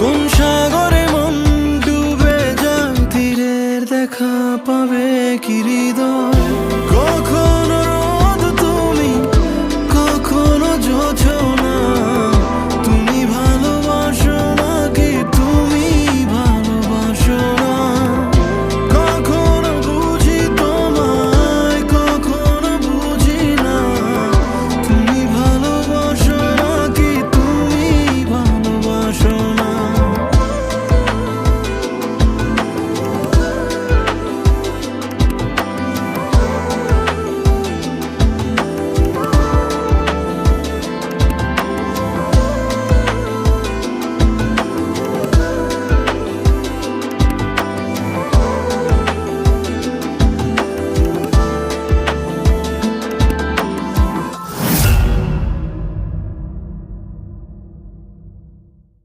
কোন সাগরে মন ডুবে যান তীরের দেখা পাবে কি হৃদয়?